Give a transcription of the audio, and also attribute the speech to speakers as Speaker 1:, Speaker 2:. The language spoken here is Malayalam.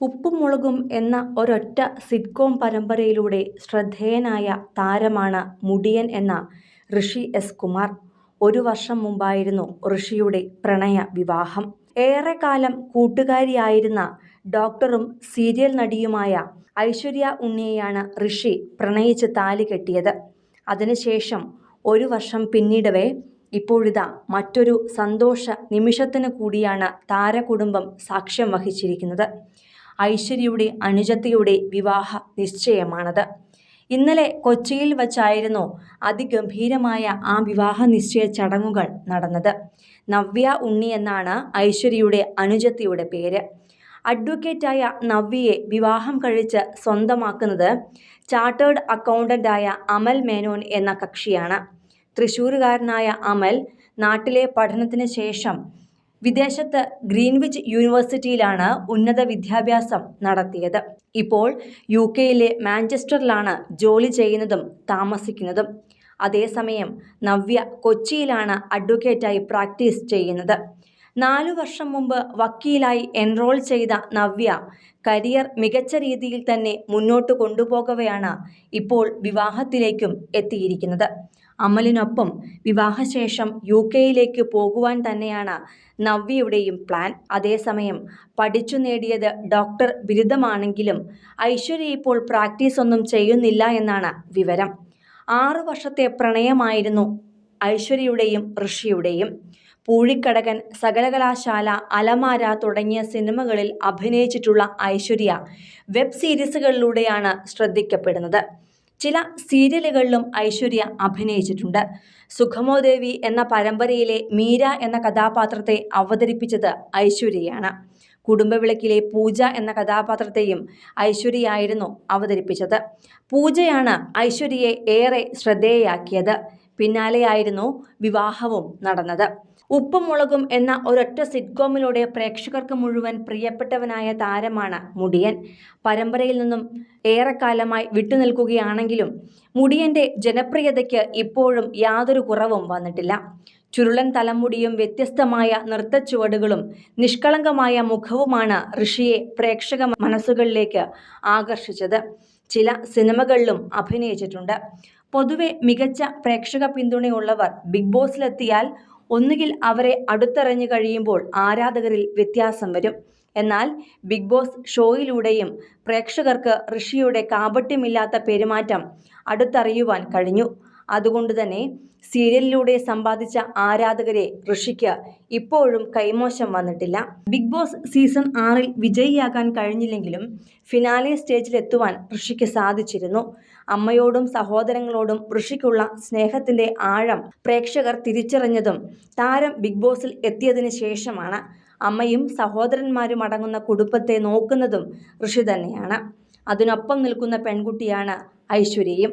Speaker 1: ഉപ്പും മുളകും എന്ന ഒരൊറ്റ സിറ്റ്കോം പരമ്പരയിലൂടെ ശ്രദ്ധേയനായ താരമാണ് മുടിയൻ എന്ന ഋഷി എസ് കുമാർ. ഒരു വർഷം മുമ്പായിരുന്നു ഋഷിയുടെ പ്രണയ വിവാഹം. ഏറെക്കാലം കൂട്ടുകാരിയായിരുന്ന ഡോക്ടറും സീരിയൽ നടിയുമായ ഐശ്വര്യ ഉണ്ണിയെയാണ് ഋഷി പ്രണയിച്ച് താലി കെട്ടിയത്. അതിനുശേഷം ഒരു വർഷം പിന്നിടവേ ഇപ്പോഴിതാ മറ്റൊരു സന്തോഷ നിമിഷത്തിന് കൂടിയാണ് താരകുടുംബം സാക്ഷ്യം വഹിച്ചിരിക്കുന്നത്. ഐശ്വര്യയുടെ അനുജത്തിയുടെ വിവാഹ നിശ്ചയമാണത്. ഇന്നലെ കൊച്ചിയിൽ വച്ചായിരുന്നു അതിഗംഭീരമായ ആ വിവാഹ നിശ്ചയ ചടങ്ങുകൾ നടന്നത്. നവ്യ ഉണ്ണി എന്നാണ് ഐശ്വര്യയുടെ അനുജത്തിയുടെ പേര്. അഡ്വക്കേറ്റായ നവ്യയെ വിവാഹം കഴിച്ച് സ്വന്തമാക്കുന്നത് ചാർട്ടേഡ് അക്കൗണ്ടന്റായ അമൽ മേനോൻ എന്ന കക്ഷിയാണ്. തൃശ്ശൂരുകാരനായ അമൽ നാട്ടിലെ പഠനത്തിന് ശേഷം വിദേശത്ത് ഗ്രീൻവിച്ച് യൂണിവേഴ്സിറ്റിയിലാണ് ഉന്നത വിദ്യാഭ്യാസം നടത്തിയത്. ഇപ്പോൾ യു കെയിലെ മാഞ്ചസ്റ്ററിലാണ് ജോലി ചെയ്യുന്നതും താമസിക്കുന്നതും. അതേസമയം നവ്യ കൊച്ചിയിലാണ് അഡ്വക്കേറ്റായി പ്രാക്ടീസ് ചെയ്യുന്നത്. നാലു വർഷം മുമ്പ് വക്കീലായി എൻറോൾ ചെയ്ത നവ്യ കരിയർ മികച്ച രീതിയിൽ തന്നെ മുന്നോട്ട് കൊണ്ടുപോകവെയാണ് ഇപ്പോൾ വിവാഹത്തിലേക്കും എത്തിയിരിക്കുന്നത്. അമലിനൊപ്പം വിവാഹശേഷം യു കെയിലേക്ക് പോകുവാൻ തന്നെയാണ് നവ്യയുടെയും പ്ലാൻ. അതേസമയം പഠിച്ചു നേടിയത് ഡോക്ടർ ബിരുദമാണെങ്കിലും ഐശ്വര്യ ഇപ്പോൾ പ്രാക്ടീസ് ഒന്നും ചെയ്യുന്നില്ല എന്നാണ് വിവരം. ആറു വർഷത്തെ പ്രണയമായിരുന്നു ഐശ്വര്യയുടെയും ഋഷിയുടെയും. പൂഴിക്കടകൻ സകലകലാശാല അലമാര തുടങ്ങിയ സിനിമകളിൽ അഭിനയിച്ചിട്ടുള്ള ഐശ്വര്യ വെബ് സീരീസുകളിലൂടെയാണ് ശ്രദ്ധിക്കപ്പെടുന്നത്. ചില സീരിയലുകളിലും ഐശ്വര്യ അഭിനയിച്ചിട്ടുണ്ട്. സുഖമോ ദേവി എന്ന പരമ്പരയിലെ മീര എന്ന കഥാപാത്രത്തെ അവതരിപ്പിച്ചത് ഐശ്വര്യയാണ്. കുടുംബവിളക്കിലെ പൂജ എന്ന കഥാപാത്രത്തെയും ഐശ്വര്യയായിരുന്നു അവതരിപ്പിച്ചത്. പൂജയാണ് ഐശ്വര്യയെ ഏറെ ശ്രദ്ധേയയാക്കിയത് പിന്നാലെയായിരുന്നു വിവാഹവും നടന്നത്. ഉപ്പും മുളകും എന്ന ഒരൊറ്റ സിറ്റ്കോമിലൂടെ പ്രേക്ഷകർക്ക് മുഴുവൻ പ്രിയപ്പെട്ടവനായ താരമാണ് മുടിയൻ. പരമ്പരയിൽ നിന്നും ഏറെക്കാലമായി വിട്ടുനിൽക്കുകയാണെങ്കിലും മുടിയന്റെ ജനപ്രിയതയ്ക്ക് ഇപ്പോഴും യാതൊരു കുറവും വന്നിട്ടില്ല. ചുരുളൻ തലമുടിയും വ്യത്യസ്തമായ നൃത്തച്ചുവടുകളും നിഷ്കളങ്കമായ മുഖവുമാണ് ഋഷിയെ പ്രേക്ഷക മനസ്സുകളിലേക്ക് ആകർഷിച്ചത്. ചില സിനിമകളിലും അഭിനയിച്ചിട്ടുണ്ട്. പൊതുവെ മികച്ച പ്രേക്ഷക പിന്തുണയുള്ളവർ ബിഗ് ബോസിലെത്തിയാൽ ഒന്നുകിൽ അവരെ അടുത്തറിഞ്ഞു കഴിയുമ്പോൾ ആരാധകരിൽ വ്യത്യാസം വരും. എന്നാൽ ബിഗ് ബോസ് ഷോയിലൂടെയും പ്രേക്ഷകർക്ക് ഋഷിയുടെ കാപട്യമില്ലാത്ത പെരുമാറ്റം അടുത്തറിയുവാൻ കഴിഞ്ഞു. അതുകൊണ്ട് തന്നെ സീരിയലിലൂടെ സമ്പാദിച്ച ആരാധകരെ ഋഷിക്ക് ഇപ്പോഴും കൈമോശം വന്നിട്ടില്ല. ബിഗ് ബോസ് സീസൺ ആറിൽ വിജയിയാകാൻ കഴിഞ്ഞില്ലെങ്കിലും ഫിനാലെ സ്റ്റേജിലെത്തുവാൻ ഋഷിക്ക് സാധിച്ചിരുന്നു. അമ്മയോടും സഹോദരങ്ങളോടും ഋഷിക്കുള്ള സ്നേഹത്തിന്റെ ആഴം പ്രേക്ഷകർ തിരിച്ചറിഞ്ഞതും താരം ബിഗ് ബോസിൽ എത്തിയതിന് ശേഷമാണ്. അമ്മയും സഹോദരന്മാരും അടങ്ങുന്ന കുടുംബത്തെ നോക്കുന്നതും ഋഷി തന്നെയാണ്. അതിനൊപ്പം നിൽക്കുന്ന പെൺകുട്ടിയാണ് ഐശ്വര്യയും.